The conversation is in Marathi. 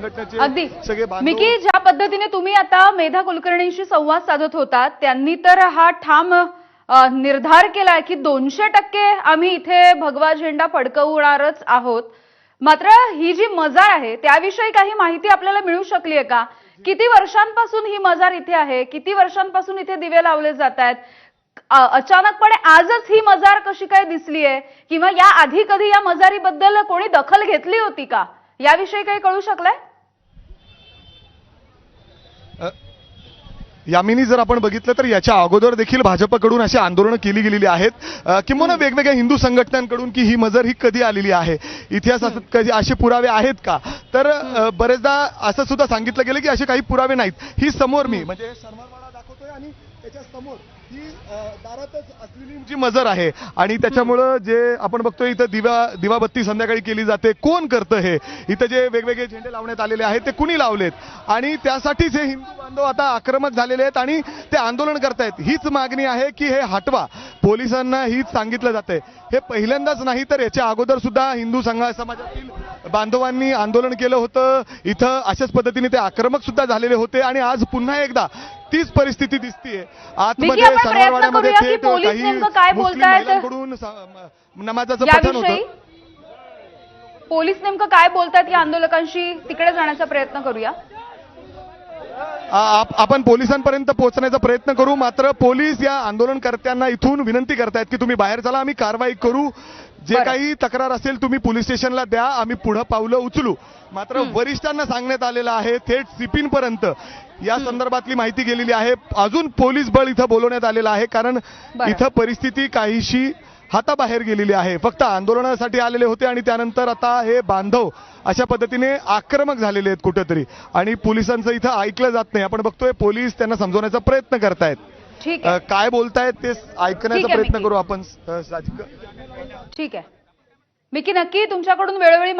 संघटनेचे अगदी. सगळे मिकी ज्या पद्धतीने तुम्ही आता मेधा कुलकर्णींशी संवाद साधत होतात त्यांनी तर हा ठाम निर्धार केलाय की दोनशे टक्के आम्ही इथे भगवा झेंडा फडकवणारच आहोत. मात्र ही जी मजार आहे त्याविषयी काही माहिती आपल्याला मिळू शकली आहे का? किती वर्षांपासून ही मजार इथे आहे? किती वर्षांपासून इथे दिवे लावले जात आहेत अचानकपणे आजच ही मजार कशी काय दिसली आहे किंवा या आधी कधी या मजारीबद्दल कोणी दखल घेतली होती का? याविषयी काही कळू शकलंय? यामिनी जर आपण बघितलं तर याच्या अगोदर देखील भाजपकडून अशी आंदोलनं केली गेलेली आहेत. किंवा वेगवेगळ्या हिंदू संघटनांकडून की ही मजर ही कधी आलेली आहे? इतिहासात कधी असे पुरावे आहेत का? तर बरेचदा असं सुद्धा सांगितलं गेलं की असे काही पुरावे नाहीत. ही समोर मी म्हणजे आणि त्याच्यासमोर ही दारातच असलेली जी मजर आहे आणि त्याच्यामुळं जे आपण बघतोय इथं दिवा दिवाबत्ती संध्याकाळी केली जाते. कोण करतं हे? इथं जे वेगवेगळे झेंडे लावण्यात आलेले आहेत ते कुणी लावलेत? आणि त्यासाठीच हे हिंदू बांधव आता आक्रमक झालेले आहेत आणि ते आंदोलन करतायत. हीच मागणी आहे की हे हटवा. पोलिसांना हीच सांगितलं जातंय. हे पहिल्यांदाच नाही तर याच्या अगोदर सुद्धा हिंदू संघ समाजातील बांधवांनी आंदोलन केलं होतं. इथं अशाच पद्धतीने ते आक्रमक सुद्धा झालेले होते आणि आज पुन्हा एकदा तीच परिस्थिती दिसतीये. आतमध्ये की थेट पोलीस काही मुस्लिम? महिलांकडून नमाजाचं पठण होतं. पोलीस नेमकं काय बोलतात या आंदोलकांशी? तिकडे जाण्याचा प्रयत्न करूया. आपण पोलिसांपर्यंत पोहोचण्याचा प्रयत्न करू. मात्र पोलीस या आंदोलनकर्त्यांना इथून विनंती करतायत की तुम्ही बाहेर चला आम्ही कारवाई करू. जे. काही तक्रार असेल तुम्ही पोलीस स्टेशनला द्या आम्ही पुढे पावलं उचलू. मात्र वरिष्ठांना सांगण्यात आलेलं आहे थेट सिपिन पर्यंत या संदर्भातली माहिती गेलेली आहे. अजून पोलीस बळ इथं बोलवण्यात आलेलं आहे कारण. इथं परिस्थिती काहीशी हाताबाहेर गेलेली आहे. फक्त आंदोलनासाठी आलेले होते आणि त्यानंतर आता हे बांधव अशा पद्धतीने आक्रमक झालेले आहेत कुठेतरी. आणि पोलिसांचं इथं ऐकलं जात नाही. आपण बघतोय पोलीस त्यांना समजवण्याचा प्रयत्न करतायत. ठीक आहे. काय बोलतायत ते ऐकण्याचा प्रयत्न. करू आपण ठीक आहे. मिकी नक्की तुमच्याकडून वेळोवेळी